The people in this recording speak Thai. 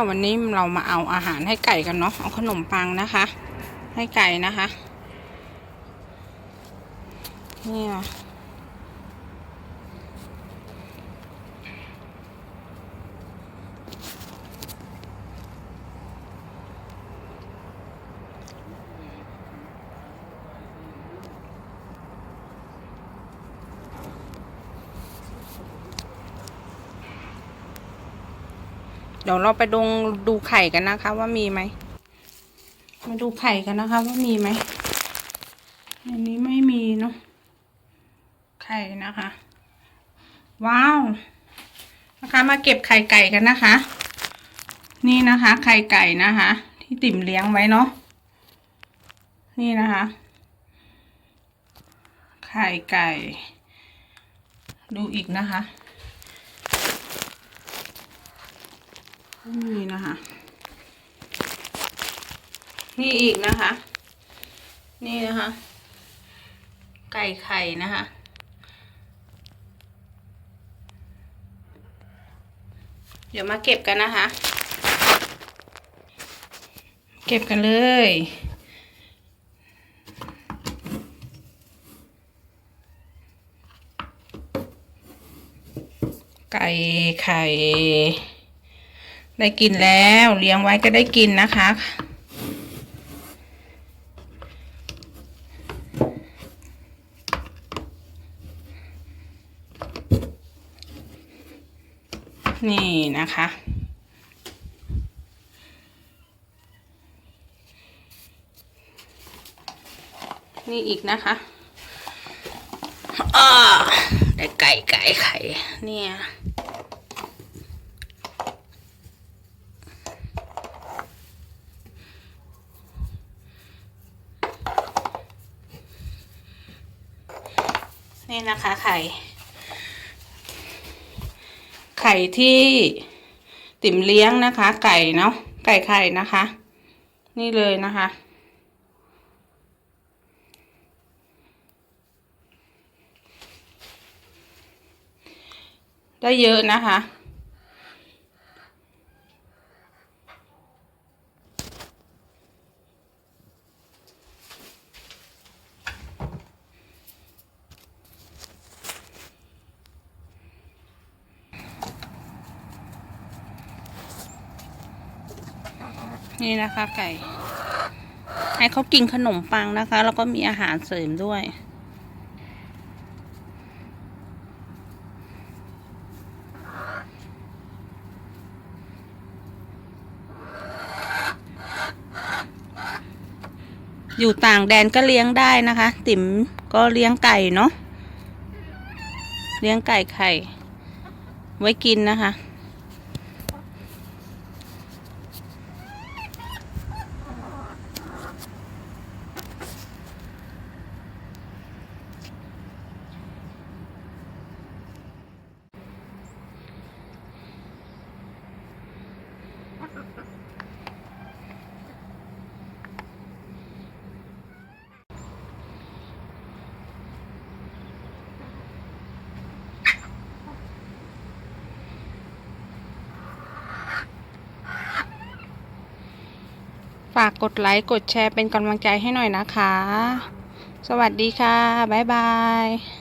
ค่ะวันนี้เรามาเอาอาหารให้ไก่กันเนาะเอาขนมปังนะคะ ให้ไก่นะคะ เนี่ย เดี๋ยวเราไปดูดูไข่กันนะคะ ว่ามีไหม มาดูไข่กันนะคะ ว่ามีไหมอันนี้ไม่มีเนาะ ไข่นะคะ ว้าว นะคะมาเก็บไข่ไก่กันนะคะ นี่นะคะ ไข่ไก่นะคะ ที่ติ่มเลี้ยงไว้เนาะ นี่นะคะ ไข่ไก่ ดูอีกนะคะ นี่นะคะ นี่อีกนะคะ นี่นะคะ ไก่ไข่นะคะ เดี๋ยวมาเก็บกันนะคะ เก็บกันเลยไก่ไข่ ได้กินแล้วเลี้ยงไว้ก็ได้กินนะคะ นี่นะคะ นี่อีกนะคะอได้ไก่ไก่ไข่เนี่ย นี่นะคะไข่ ไข่ที่ติ๋มเลี้ยงนะคะ ไก่เนาะไก่ไข่นะคะ นี่เลยนะคะ ได้เยอะนะคะ นี่นะคะไก่ ให้เขากินขนมปังนะคะ แล้วก็มีอาหารเสริมด้วย อยู่ต่างแดนก็เลี้ยงได้นะคะ ติ๋มก็เลี้ยงไก่เนาะเลี้ยงไก่ไข่ ไว้กินนะคะ ฝากกดไลค์ กดแชร์เป็นกำลังใจให้หน่อยนะคะ สวัสดีค่ะ บ๊ายบาย